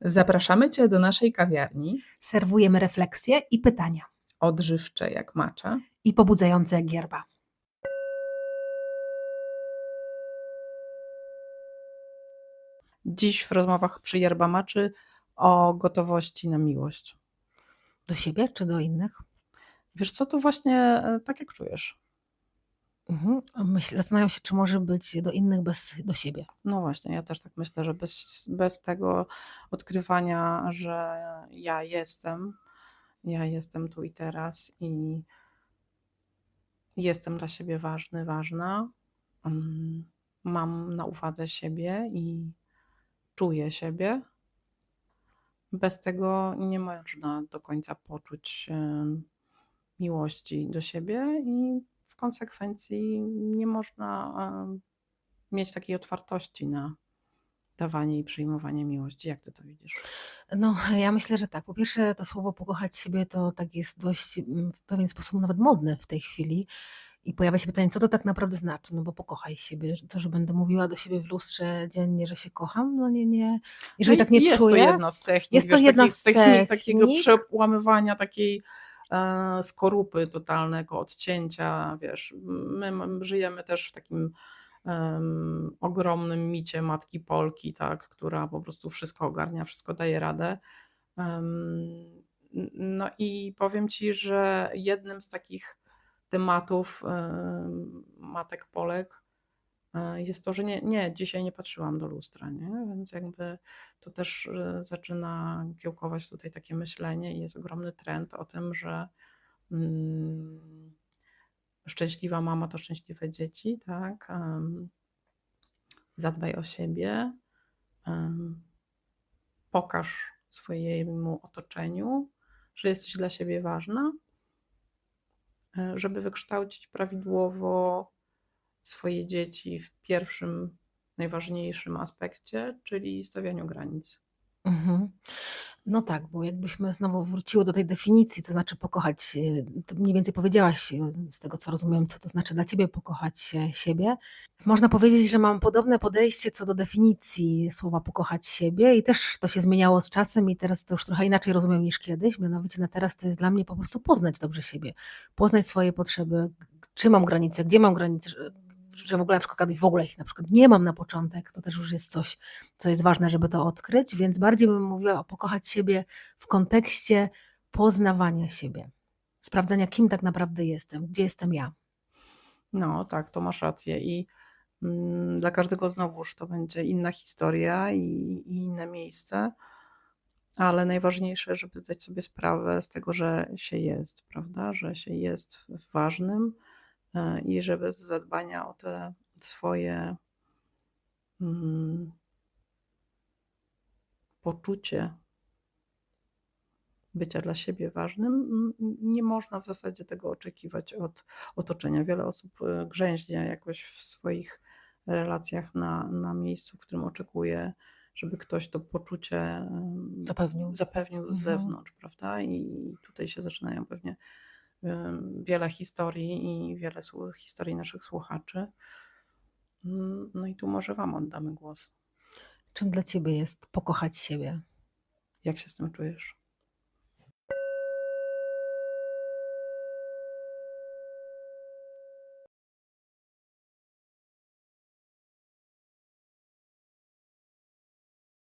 Zapraszamy Cię do naszej kawiarni, Serwujemy refleksje i pytania. odżywcze jak macza. I pobudzające jak gierba. Dziś w rozmowach przy yerba maczy o gotowości na miłość. Do siebie czy do innych? Wiesz co, to właśnie e, tak jak czujesz. Mhm. Myślę, zastanawiam się, czy może być do innych bez do siebie. No właśnie, ja też tak myślę, że bez, bez tego odkrywania, że ja jestem, ja jestem tu i teraz i jestem dla siebie ważny, ważna, mm, mam na uwadze siebie i czuję siebie. Bez tego nie można do końca poczuć miłości do siebie i w konsekwencji nie można mieć takiej otwartości na dawanie i przyjmowanie miłości. Jak ty to widzisz? No, ja myślę, że tak. Po pierwsze, to słowo pokochać siebie to tak jest dość w pewien sposób nawet modne w tej chwili. I pojawia się pytanie, co to tak naprawdę znaczy? No bo pokochaj siebie. To, że będę mówiła do siebie w lustrze dziennie, że się kocham, no nie, nie. Jeżeli No tak nie jest czuję, to jedna z technik, jest to wiesz, jedna takiej z technik, takiego technik. przełamywania takiej skorupy totalnego, odcięcia, wiesz, my żyjemy też w takim em, ogromnym micie matki Polki, tak, która po prostu wszystko ogarnia, wszystko daje radę. N- no i powiem Ci, że jednym z takich tematów em, matek Polek e, jest to, że nie, nie, dzisiaj nie patrzyłam do lustra, nie? Więc jakby to też e, zaczyna kiełkować tutaj takie myślenie i jest ogromny trend o tym, że mm, szczęśliwa mama to szczęśliwe dzieci, tak? Zadbaj o siebie, pokaż swojemu otoczeniu, że jesteś dla siebie ważna, e, żeby wykształcić prawidłowo swoje dzieci w pierwszym, najważniejszym aspekcie, czyli stawianiu granic. Mhm. No tak, bo jakbyśmy znowu wróciły do tej definicji, co znaczy pokochać, to mniej więcej powiedziałaś, y, z tego co rozumiem, co to znaczy dla ciebie pokochać siebie. Można powiedzieć, że mam podobne podejście co do definicji słowa pokochać siebie i też to się zmieniało z czasem i teraz to już trochę inaczej rozumiem niż kiedyś, mianowicie na teraz to jest dla mnie po prostu poznać dobrze siebie, poznać swoje potrzeby, czy mam granice, gdzie mam granice, że- w ogóle na przykład w ogóle ich na przykład nie mam na początek, to też już jest coś, co jest ważne, żeby to odkryć, więc bardziej bym mówiła o pokochać siebie w kontekście poznawania siebie, sprawdzania, kim tak naprawdę jestem, gdzie jestem ja. No tak, to masz rację i mm, dla każdego znowuż to będzie inna historia i, i inne miejsce, ale najważniejsze, żeby zdać sobie sprawę z tego, że się jest, prawda, że się jest ważnym i że bez zadbania o te swoje mm, poczucie bycia dla siebie ważnym, nie można w zasadzie tego oczekiwać od otoczenia. Wiele osób e, grzęźnie jakoś w swoich relacjach na, na miejscu, w którym oczekuje, żeby ktoś to poczucie em, Zapewnił. zapewnił z Mhm. zewnątrz, prawda? I tutaj się zaczynają pewnie wiele historii i wiele historii naszych słuchaczy. Mm, No i tu może Wam oddamy głos. Czym dla ciebie jest pokochać siebie? Jak się z tym czujesz?